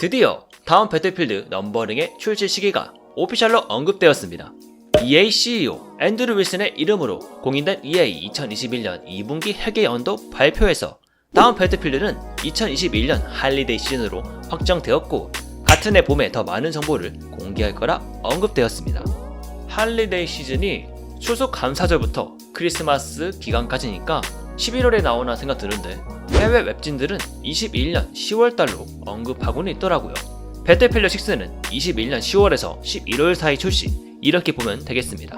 드디어 다음 배틀필드 넘버링의 출시 시기가 오피셜로 언급되었습니다. EA CEO 앤드루 윌슨의 이름으로 공인된 EA 2021년 2분기 회계 연도 발표에서 다음 배틀필드는 2021년 할리데이 시즌으로 확정되었고 같은 해 봄에 더 많은 정보를 공개할 거라 언급되었습니다. 할리데이 시즌이 추석 감사절부터 크리스마스 기간까지니까 11월에 나오나 생각 드는데 해외 웹진들은 21년 10월달로 언급하고는 있더라고요. 배틀필드 6는 21년 10월에서 11월 사이 출시 이렇게 보면 되겠습니다.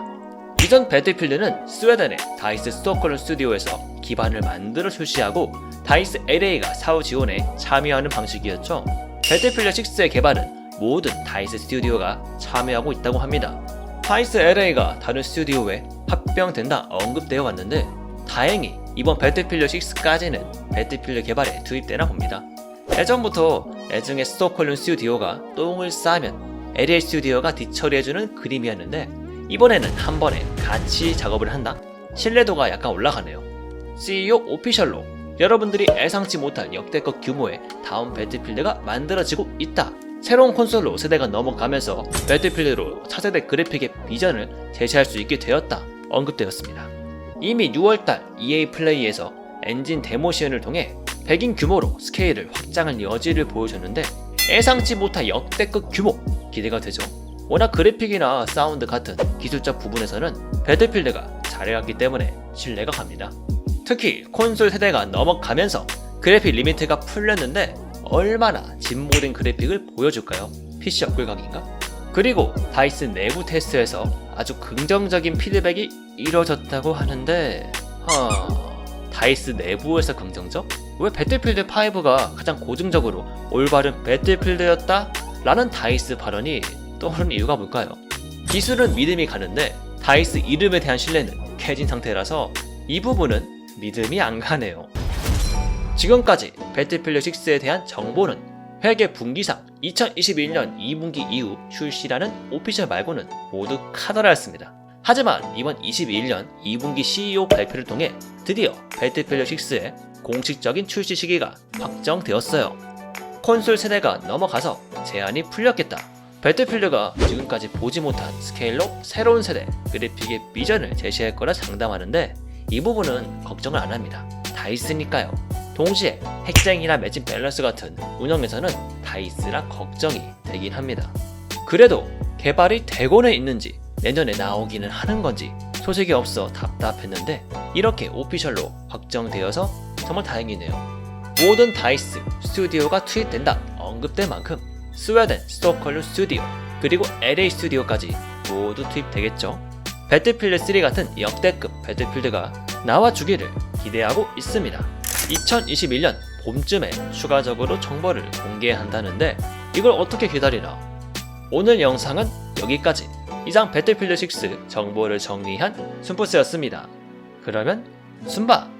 이전 배틀필드는 스웨덴의 다이스 스토크홀름 스튜디오에서 기반을 만들어 출시하고 다이스 LA가 사후 지원에 참여하는 방식이었죠. 배틀필드 6의 개발은 모든 다이스 스튜디오가 참여하고 있다고 합니다. 다이스 LA가 다른 스튜디오에 합병된다 언급되어 왔는데 다행히 이번 배틀필드 6까지는 배틀필드 개발에 투입되나 봅니다. 예전부터 애증의 스톡홀름 스튜디오가 똥을 싸면 LA 스튜디오가 뒤처리해주는 그림이었는데 이번에는 한 번에 같이 작업을 한다? 신뢰도가 약간 올라가네요. CEO 오피셜로 여러분들이 예상치 못할 역대급 규모의 다음 배틀필드가 만들어지고 있다. 새로운 콘솔로 세대가 넘어가면서 배틀필드로 차세대 그래픽의 비전을 제시할 수 있게 되었다. 언급되었습니다. 이미 6월달 EA 플레이에서 엔진 데모 시연을 통해 100인 규모로 스케일을 확장할 여지를 보여줬는데 예상치 못한 역대급 규모 기대가 되죠. 워낙 그래픽이나 사운드 같은 기술적 부분에서는 배틀필드가 잘해왔기 때문에 신뢰가 갑니다. 특히 콘솔 세대가 넘어가면서 그래픽 리미트가 풀렸는데 얼마나 진모된 그래픽을 보여줄까요? PC 업글 각인가? 그리고 다이스 내부 테스트에서 아주 긍정적인 피드백이 이뤄졌다고 하는데 하... 다이스 내부에서 긍정적? 왜 배틀필드 5가 가장 고증적으로 올바른 배틀필드였다? 라는 다이스 발언이 떠오르는 이유가 뭘까요? 기술은 믿음이 가는데 다이스 이름에 대한 신뢰는 깨진 상태라서 이 부분은 믿음이 안 가네요. 지금까지 배틀필드 6에 대한 정보는 회계 분기상 2021년 2분기 이후 출시라는 오피셜 말고는 모두 카더라였습니다. 하지만 이번 21년 2분기 CEO 발표를 통해 드디어 배틀필드 6의 공식적인 출시 시기가 확정되었어요. 콘솔 세대가 넘어가서 제한이 풀렸겠다. 배틀필드가 지금까지 보지 못한 스케일로 새로운 세대 그래픽의 비전을 제시할 거라 장담하는데 이 부분은 걱정을 안 합니다. 다 있으니까요. 동시에 핵쟁이나 매진 밸런스 같은 운영에서는 다이스라 걱정이 되긴 합니다. 그래도 개발이 되고는 있는지 내년에 나오기는 하는 건지 소식이 없어 답답했는데 이렇게 오피셜로 확정되어서 정말 다행이네요. 모든 다이스 스튜디오가 투입된다 언급된 만큼 스웨덴 스톡홀름 스튜디오 그리고 LA 스튜디오까지 모두 투입되겠죠. 배틀필드 3 같은 역대급 배틀필드가 나와주기를 기대하고 있습니다. 2021년 봄쯤에 추가적으로 정보를 공개한다는데 이걸 어떻게 기다리나? 오늘 영상은 여기까지. 이상 배틀필드 6 정보를 정리한 순포스였습니다. 그러면 순바!